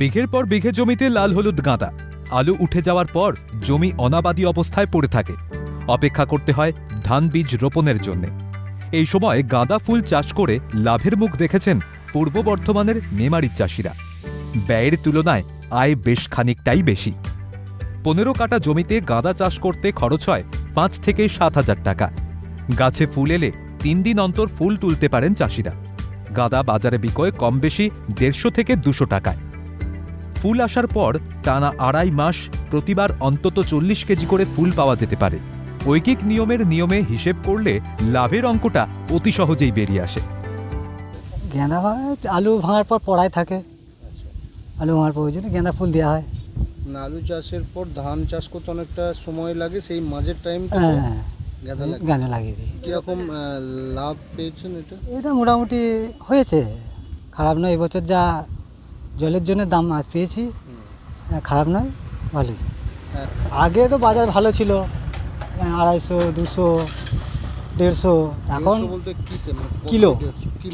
বিঘের পর বিঘে জমিতে লাল হলুদ গাঁদা। আলু উঠে যাওয়ার পর জমি অনাবাদী অবস্থায় পড়ে থাকে। অপেক্ষা করতে হয় ধান বীজ রোপণের জন্য। এই সময় গাঁদা ফুল চাষ করে লাভের মুখ দেখেছেন পূর্ব বর্ধমানের মেমারির চাষিরা। ব্যয়ের তুলনায় আয় বেশ খানিকটাই বেশি। পনেরো কাটা জমিতে গাঁদা চাষ করতে খরচ হয় পাঁচ থেকে সাত হাজার টাকা। গাছে ফুল এলে তিন দিন অন্তর ফুল তুলতে পারেন চাষিরা। গাঁদা বাজারে বিকয় কম বেশি দেড়শো থেকে দুশো টাকায়। ফুল আসার পর টানা আড়াই মাস প্রতিবার অন্তত চল্লিশ কেজি করে ফুল পাওয়া যেতে পারে। ঐকিক নিয়মের নিয়মে হিসেব করলে লাভের অঙ্কটা অতি সহজেই বেরিয়ে আসে। গেঁদা আলু ভাঙার পর পড়ায় থাকে। আলু ভাঙার পর ওই জন্য গেঁদা ফুল দেওয়া হয়। আলু চাষের পর ধান চাষ করতে অনেকটা সময় লাগে সেই মাঝের টাইম হ্যাঁ গাঁদা লাগে। লাগিয়ে দিই। কীরকম লাভ পেয়েছেন এটা? এটা মোটামুটি হয়েছে। খারাপ নয় এবছর যা জলের জন্য দাম আজ পেয়েছি হ্যাঁ, খারাপ নয় ভালোই হ্যাঁ। আগে তো বাজার ভালো ছিল হ্যাঁ, আড়াইশো দুশো দেড়শো এখন মানে কিলো।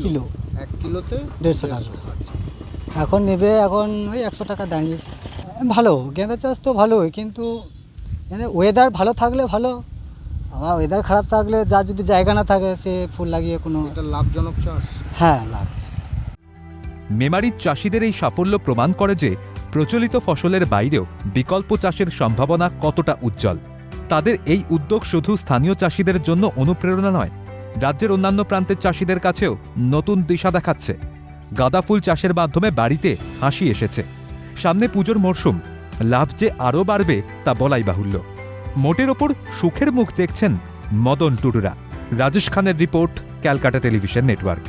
কিলো। এক কিলোতে দেড়শো টাকা। আচ্ছা। এখন নেবে এখন ওই একশো টাকা দাঁড়িয়েছে ভালো গেঁদা চাষ তো ভালোই কিন্তু ওয়েদার ভালো থাকলে ভালো আবার ওয়েদার খারাপ থাকলে যা যদি জায়গা না থাকে সে ফুল লাগিয়ে কোনো লাভজনক চাষ হ্যাঁ লাভ মেমারির চাষিদের এই সাফল্য প্রমাণ করে যে প্রচলিত ফসলের বাইরেও বিকল্প চাষের সম্ভাবনা কতটা উজ্জ্বল। তাদের এই উদ্যোগ শুধু স্থানীয় চাষিদের জন্য অনুপ্রেরণা নয়, রাজ্যের অন্যান্য প্রান্তের চাষিদের কাছেও নতুন দিশা দেখাচ্ছে। গাঁদা ফুল চাষের মাধ্যমে বাড়িতে হাসি এসেছে। সামনে পুজোর মরশুম, লাভ যে আরও বাড়বে তা বলাই বাহুল্য। মোটের ওপর সুখের মুখ দেখছেন মদন টুডুরা। রাজেশ খানের report, Calcutta television network.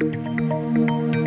Música